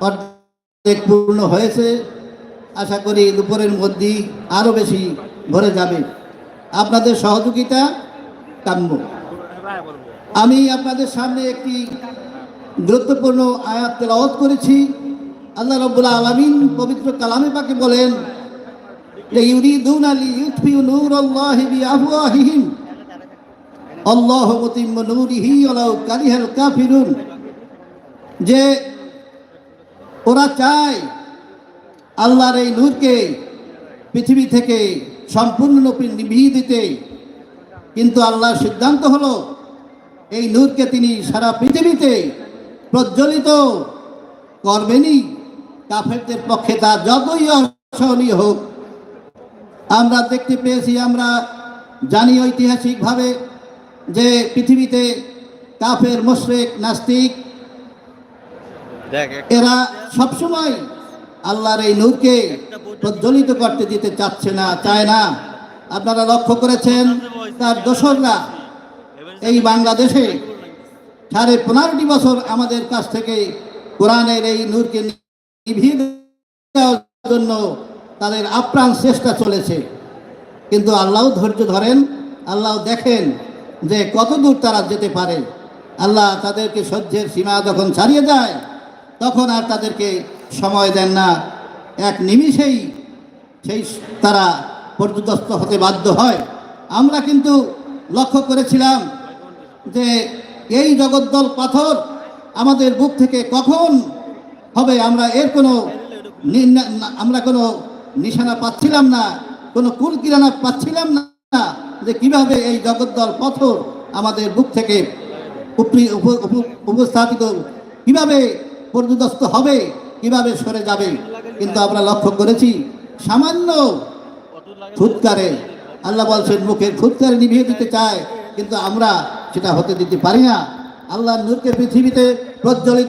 অর্ধেক পূর্ণ হয়েছে। আশা করি দুপুরের মধ্যেই আরও বেশি ভরে যাবে। আপনাদের সহযোগিতা কাম্য। আমি আপনাদের সামনে একটি গুরুত্বপূর্ণ আয়াত তেলাওয়াত করেছি। আল্লাহ রব্বুল আলমিন পবিত্র কালামে পাকে বলেন যে ইউরিদুন আলী ইউতফিউ নূর আল্লাহি বিআফওয়াহিহিম। আল্লাহু মুতিম্মু নূরিহি ওয়ালাউ কারিহাল কাফিরুন। যে ওরা চায় আল্লাহর এই নূরকে পৃথিবী থেকে সম্পূর্ণরূপে নিভিয়ে দিতে। কিন্তু আল্লাহর সিদ্ধান্ত হলো, এই নূরকে তিনি সারা পৃথিবীতে প্রজ্বলিত করবেনই। কাফেরদের পক্ষে তা যতই অসহনীয় হোক। আমরা দেখতে পেয়েছি, আমরা জানি ঐতিহাসিকভাবে যে পৃথিবীতে কাফের, মোশরেক, নাস্তিক এরা সবসময় আল্লাহর এই নূরকে প্রজ্বলিত করতে দিতে চাচ্ছে না চায় না। আপনারা লক্ষ্য করেছেন তার দোসররা এই বাংলাদেশে সাড়ে পনেরোটি বছর আমাদের কাছ থেকে কোরআনের এই নূরকে নিভিয়ে দেওয়ার জন্য তাদের আপ্রাণ চেষ্টা চলেছে। কিন্তু আল্লাহ ধৈর্য ধরেন আল্লাহ দেখেন যে কত দূর তারা যেতে পারে। আল্লাহ তাদেরকে সহ্যের সীমা যখন ছাড়িয়ে যায় তখন আর তাদেরকে সময় দেন না। এক নিমিষেই সেই তারা পর্যদস্ত হতে বাধ্য হয়। আমরা কিন্তু লক্ষ্য করেছিলাম যে এই জগদ্দল পাথর আমাদের বুক থেকে কখন হবে, আমরা এর কোনো আমরা কোনো নিশানা পাচ্ছিলাম না, কোনো কুল কিরানা পাচ্ছিলাম না যে কীভাবে এই জগদ্দল পাথর আমাদের বুক থেকে উপস্থাপিত, কীভাবে পর্যদস্ত হবে, কীভাবে সরে যাবে? কিন্তু আমরা লক্ষ্য করেছি, সামান্য ফুৎকারে। আল্লাহ বলছেন, মুখের ফুৎকারে নিভিয়ে দিতে চায়, কিন্তু আমরা সেটা হতে দিতে পারি না। আল্লাহ নূরকে পৃথিবীতে প্রজ্বলিত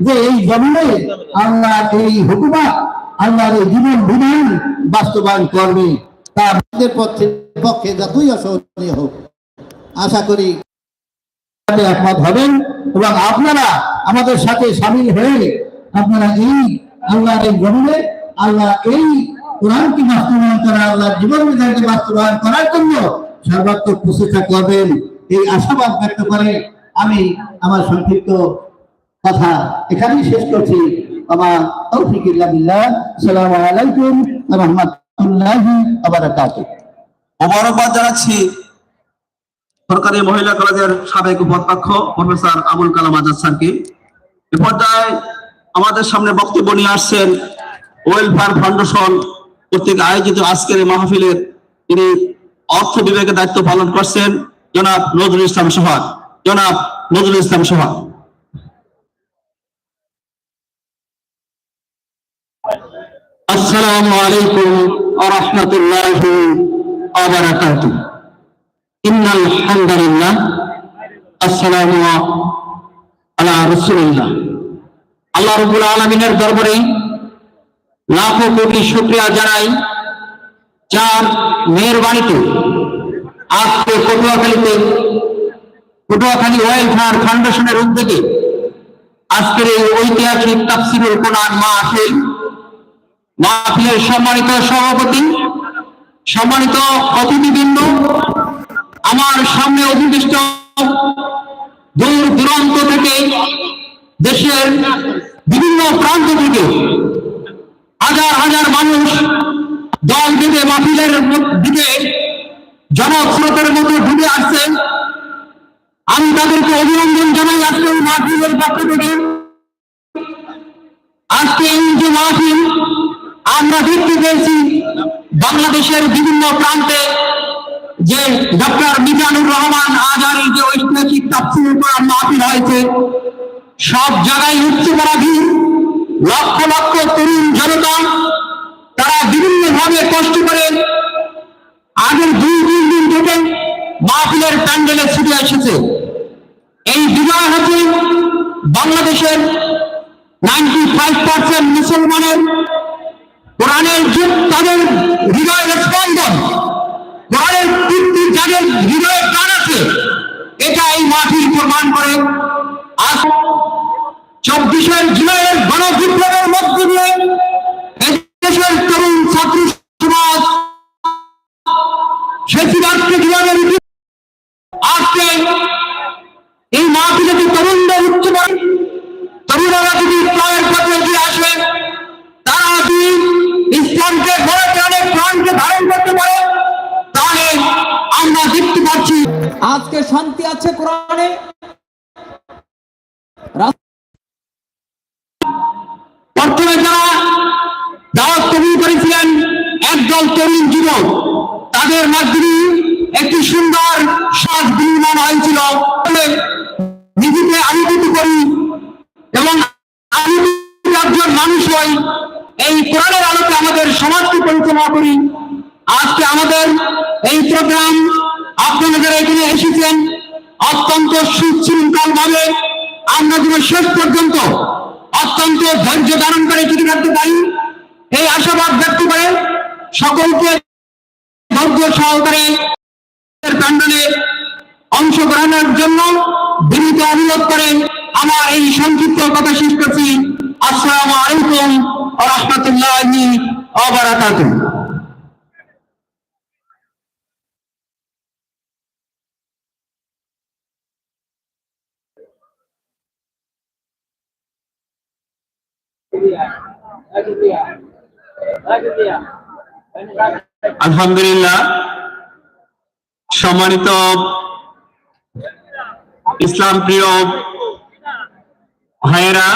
যে এই জন্মে আল্লাহর এই হুকুমাত আল্লাহর এই জীবন বিধান বাস্তবায়ন করবে তার আমাদের পক্ষে পক্ষে যতই অসহনীয় হোক। আশা করি একমত হবেন এবং আপনারা আমাদের সাথে সামিল হয়ে আপনারা এই আল্লাহর এই জন্মে আল্লাহ এই কোরআনকে বাস্তবায়ন করা, আল্লাহর জীবন বিধানকে বাস্তবায়ন করার জন্য সর্বাত্মক প্রচেষ্টা করবেন। এই আশাবাদ ব্যক্ত করে আমি আমার সংক্ষিপ্ত কথা এখানেই শেষ করছি। আমার তৌফিক ইল্লা বিল্লাহ। আসসালামু আলাইকুম মোবারকবাদ জানাচ্ছি সরকারি মহিলা কলেজের সাবেক উপাধ্যক্ষ প্রফেসর আবুল কালাম আজাদ স্যারকে। এ পর্যায়ে আমাদের সামনে বক্তব্য নিয়ে আসছেন ওয়েলফেয়ার ফাউন্ডেশন কর্তৃক আয়োজিত আজকের মাহফিলের তিনি অর্থ বিভাগের দায়িত্ব পালন করছেন জনাব নজরুল ইসলাম সোহাগ। জনাব নজরুল ইসলাম সোহাগ। আসসালামু আলাইকুম রহমতুল্লাহি অবরাকাত ইন্নাল হামদুলিল্লাহ, আসসালামু আলা রাসূলিল্লাহ। আল্লাহ রাব্বুল আলামিনের দরবারে লাখো কোটি শুক্রিয়া জানাই, যার মেহরবানিতে আজকে পটুয়াখালীতে, পটুয়াখালী ওয়েলফেয়ার ফাউন্ডেশনের উদ্যোগে আজকের এই ঐতিহাসিক তাফসিরুল মা আসেন মাহফিলের সম্মানিত সভাপতি, সম্মানিত অতিথিবৃন্দ, আমার সামনে অধিবিষ্ট দূর দূরান্ত থেকে দেশের বিভিন্ন প্রান্ত থেকে হাজার হাজার মানুষ দল বেঁধে মাহফিলের দিকে জনস্রোতের মতো ঢুকে আসছে। আমি তাদেরকে অভিনন্দন জানাই আজকে মাহফিলের পক্ষ থেকে। আজকে এই যে মাহফিল আমরা দেখতে পেয়েছি বাংলাদেশের বিভিন্ন প্রান্তে যে ডক্টর মিজানুর রহমান আজারি যে ঐতিহাসিক তাফসির কোরআন মাহফিল হয়েছে, সব জায়গায় উঠতে পারা ভিড় লক্ষ লক্ষ তরুণ জনতা, তারা বিভিন্ন ভাবে কষ্ট করে আগের দুই, তিন দিন থেকে মাহফিলের প্যান্ডেলে ছুটে এসেছে। এই বিজয় হচ্ছে বাংলাদেশের নাইনটি ফাইভ পার্সেন্ট মুসলমানের কোরআনের যুগ তাদের হৃদয়ের স্পন্দন। কোরআনের কীর্তি যাদের হৃদয়ে প্রাণ আছে, এটা এই মাহফিল প্রমাণ করে। আজ চব্বিশের জুলাইয়ের গণবিপ্লবের মধ্য দিয়ে দেশের তরুণ ছাত্র সমাজ সে সিদ্ধার্থ জীবনের আজকে এই মাহফিলে যে প্রথমে যারা দাওয়াত কবুল করেছিলেন, একদল তরুণ যুবক, তাদের মাধ্যমে একটি সুন্দর শ্বাস বিনিময় হয়েছিল। নিজেকে আলোকিত করি এবং একজন মানুষ হই। এই কোরআনের আলোকে আমাদের সমাজকে পরিচালনা করি। আজকে আমাদের এই প্রোগ্রাম আপনারা যারা এখানে এসেছেন অত্যন্ত সুশৃঙ্খল ভাবে আমরা শেষ পর্যন্ত অত্যন্ত ধৈর্য ধারণ করে টিকে থাকতে পারি, এই আশাবাদ ব্যক্ত করে সকলকে ধৈর্য সহকারে প্যান্ডেলে অংশগ্রহণের জন্য বিনীত অনুরোধ করে আমার এই সংক্ষিপ্ত কথা শেষ করছি। আসসালামু আলাইকুম রহমতুল্লাহ ওয়া আলহামদুলিল্লাহ। সম্মানিত ইসলাম প্রিয় ভাইয়েরা,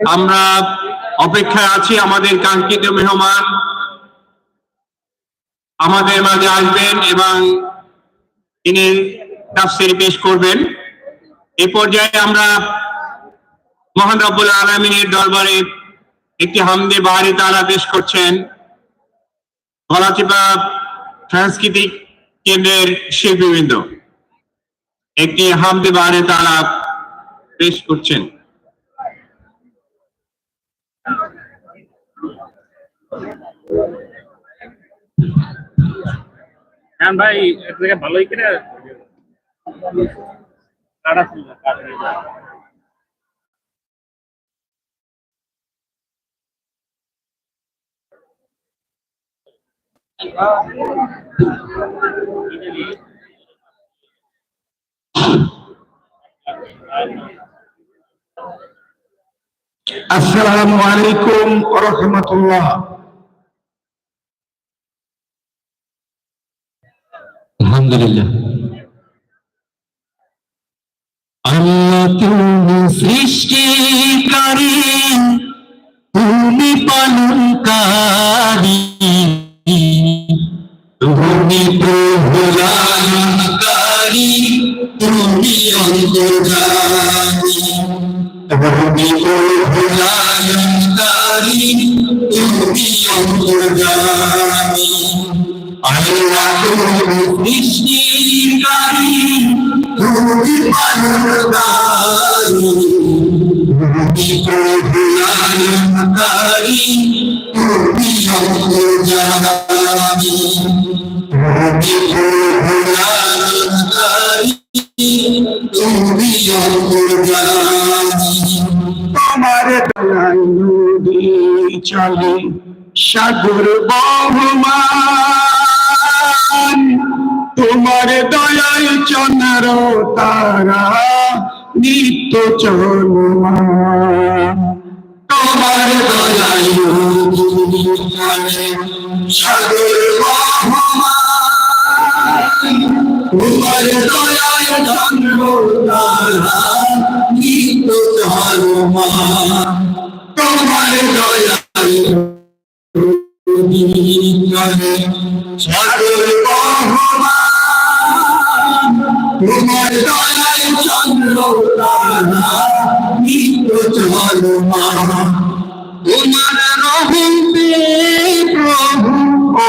আমরা অপেক্ষায় আছি, আমাদের কাঙ্ক্ষিত মেহমান আমাদের মাঝে আসবেন এবং তিনি তাফসির পেশ করবেন। এ পর্যায়ে আমরা মহান রব্বুল আলমিনের দরবারে একটি হামদে বাহারি তারা পেশ করছেন। গলাচিপা সাংস্কৃতিক কেন্দ্রের শিল্পীবৃন্দ। একটি হামদে বাহারি তারা পেশ করছেন। হ্যাঁ ভাই ভালোই কিনে কাটা আসসালামু আলাইকুম ওয়া রাহমাতুল্লাহ আলহামদুলিল্লাহ আল্লাহ তুমি সৃষ্টিকারী তুমি পালনকারী তুমি প্রভুলানকারী তুমি অন্তর্জামী তুমি প্রভুলানকারী তুমি অন্তর্জামী আল্লাহ তুমি সৃষ্টিকারী নদী চলে সাগর বহমান তোমার দয়ায় চন্দ্র তারা নিত্য চলমান তোমার দয়ায় সাগর তোমার দয়ায় নিত ধর্মা। তোমার দয়ায় সাগর তোমার দয়ায় চন্দ্র তারা নিত ধর্মা। তোমার রহিতে প্রভু ও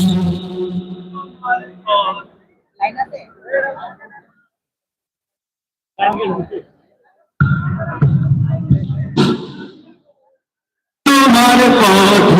তোমার পথ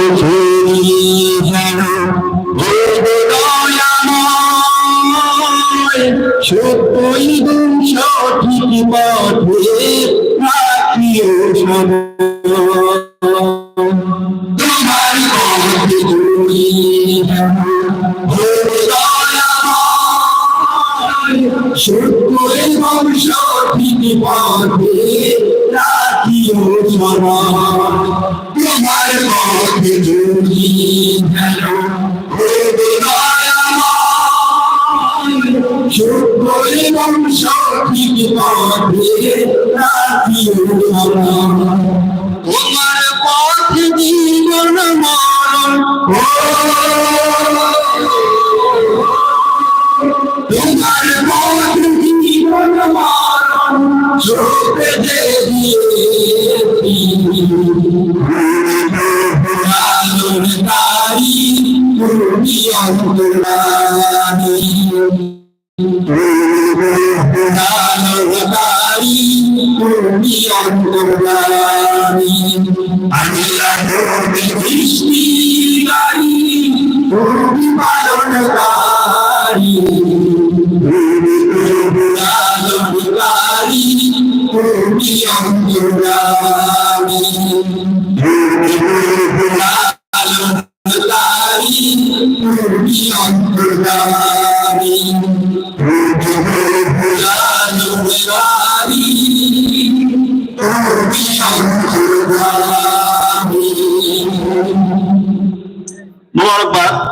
পালনকারী আলোরকারী তুমি অন্তরানি আলোরকারী তুমি অন্তরানি আলোরকারী তুমি অন্তরানি মোবারকবাদ।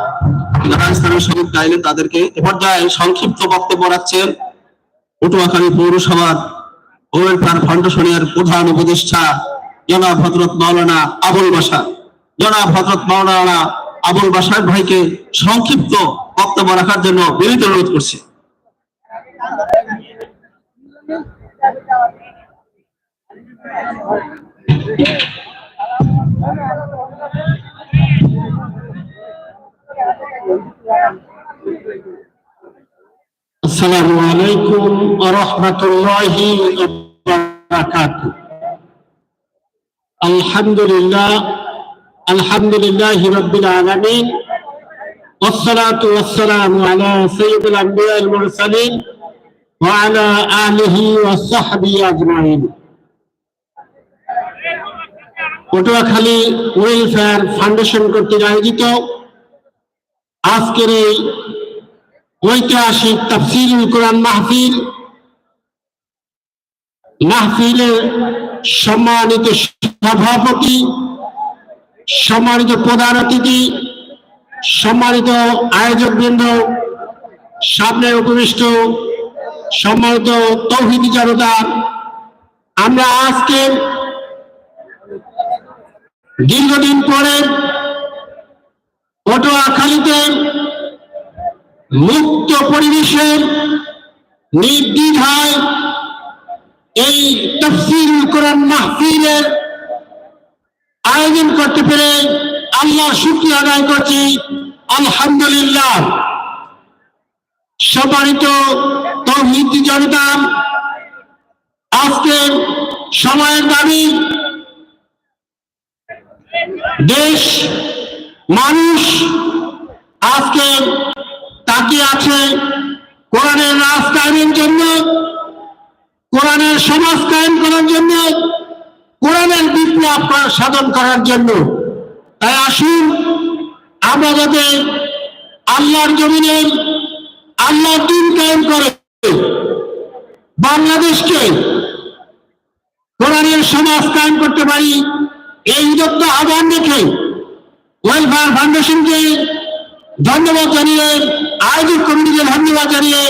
যারা ইসলামের তাদেরকে এ পর্যায়ে সংক্ষিপ্ত বক্তব্য রাখছেন পটুয়াখালী পৌরসভার ওয়েলফার ফাউন্ডেশনের প্রধান উপদেষ্টা জনাব হজরত মাওলানা আবুল বাসা জনা হজরত মাওলানা আবুল বাসার ভাইকে সংক্ষিপ্ত বক্তব্য রাখার জন্য বিনীত অনুরোধ করছি Thank. عليكم ورحمة الله وبركاته الحمد لله الحمد لله رب العالمين والصلاة والسلام على سيد الأنبياء المرسلين وعلى آله وصحبه أجمعين পটুয়াখালী ওয়েলফেয়ার ফাউন্ডেশন কর্তৃক আয়োজিত আজকের এই ঐতিহাসিক তাফসিরুল কোরআন মাহফিল, মাহফিলের সম্মানিত সভাপতি, সম্মানিত প্রধান অতিথি, সম্মানিত আয়োজক বৃন্দ সামনে উপবিষ্ট, সম্মানিত তৌহিদি জনতা আমরা আজকে দীর্ঘদিন পরে পটুয়াখালীতে মুক্ত পরিবেশের নির্দ্বিধায় এই তফসিল কোরআন মাহফিলের আয়োজন করতে পেরে আল্লাহ শুক্রিয়া আদায় করছি। আলহামদুলিল্লাহ। সম্মানিত তৌহিদ জনতা আজকে সময়ের দাবি, দেশ মানুষ আজকে তাকিয়ে আছে কোরআনের রাজ কায়েমের জন্য, কোরআনের সমাজ কায়েম করার জন্য, কোরআনের বিপ্লব সাধন করার জন্য। তাই আসুন, আমরা যাতে আল্লাহর জমিনের আল্লাহর দিন কায়েম করে। বাংলাদেশকে কোরআনের সমাজ কায়েম করতে পারি, এই উদ্যোক্তা আহ্বান রেখে ওয়েলফেয়ার ফাউন্ডেশনকে ধন্যবাদ জানিয়ে, আয়োজক কমিটিকে ধন্যবাদ জানিয়ে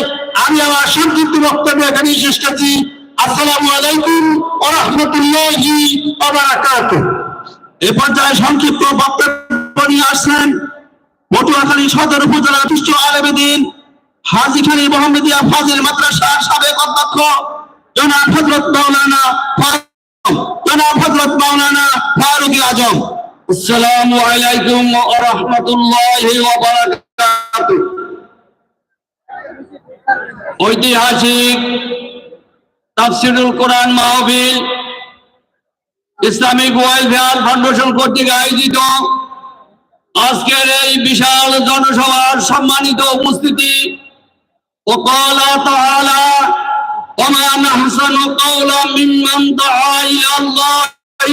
আমি আমার সংক্ষিপ্ত বক্তব্য এখানেই শেষ করছি। আসসালামু আলাইকুম ও রহমতুল্লাহি এ পর্যায়ে সংক্ষিপ্ত বক্তব্য নিয়ে আসছেন পটুয়াখালী সদর উপজেলা বিশিষ্ট আলমদিন হাজি খালি মোহাম্মদিয়া ফাজিল মাদ্রাসার সাবেক অধ্যক্ষ জনাব হজরত মাওলানা জনাব হজরত মাওলানা ফারুক আজম। আসসালামু আলাইকুম ওয়া রাহমাতুল্লাহি ওয়া বারাকাতুহু ঐতিহাসিক তাফসিরুল কোরআন মাহফিল ইসলামিক ওয়েলফেয়ার ফাউন্ডেশন কর্তৃক আয়োজিত আজকের এই বিশাল জনসভার সম্মানিত উপস্থিতি وقال تعالى وما نحسن قولا ممن دعا الى الله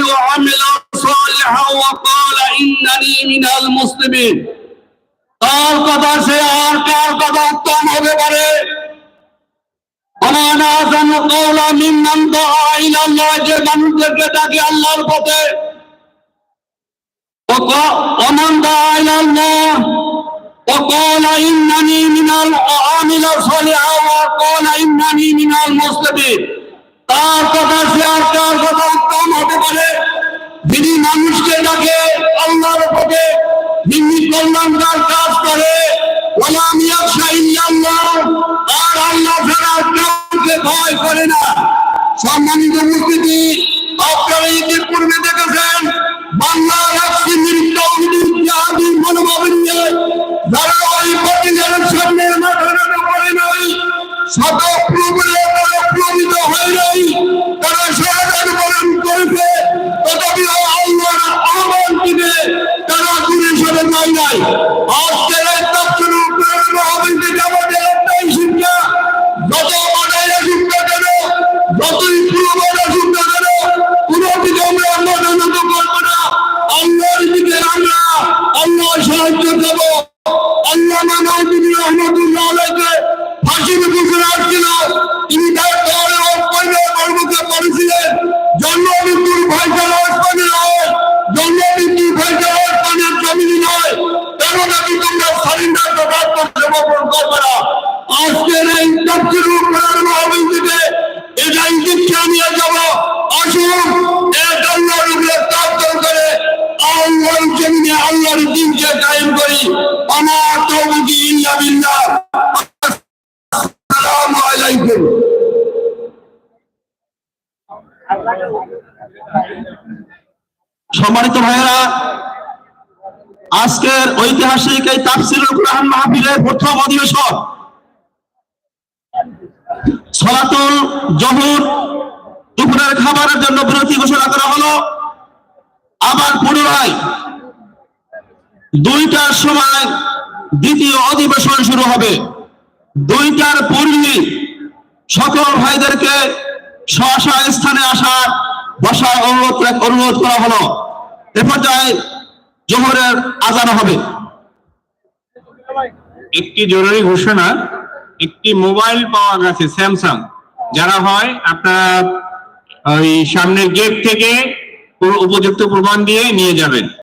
وعمل صالحا وقال انني من المسلمين কার কথা সে আর কার কথা উত্তম হতে পারে আমার আসান কৌলা মিম্মান দআ ইলা আল্লাহ যে মানুষদেরকে ডাকে আল্লাহর পথে ومن دعا الى الله وقال انني من العامل صالحا وقال انني من المسلمين তার কথা সে আর কার কথা উত্তম হতে পারে। যিনি মানুষকে ডাকে, আল্লাহর পথে যিনি কল্যাণকার কাজ করে। ওলাম ইয়াকশা ইল্লাল্লাহ, আর আল্লাহ ছাড়া কাউকে ভয় করে না। সম্মানিত উপস্থিতি, আপনারা ইতিপূর্বে দেখেছেন, বাংলার এক শ্রেণির জাহাদি মনোভাবের নিয়ে যারা ওই প্রতিদিনের সামনে নত করে নাই, শত সম্মানিত ভাইয়েরা, আজকের ঐতিহাসিক এই তাফসিরুল কোরআন মাহফিলের প্রথম অধিবেশন, সলাতুল জহুর, দুপুরের খাবারের জন্য বিরতি ঘোষণা করা হলো। আবার পুনরায় দুইটার সময় দ্বিতীয় অধিবেশন শুরু হবে। দুইটার পূর্বে সকল ভাইদেরকে স্ব স্থানে আসার বসার অনুরোধ অনুরোধ করা হলো। এ পর্যায়ে জোহরের আজান হবে। একটি জরুরি ঘোষণা, একটি মোবাইল পাওয়া গেছে, স্যামসাং। যারা হয়, আপনারা ওই সামনের গেট থেকে উপযুক্ত প্রমাণ দিয়ে নিয়ে যাবেন।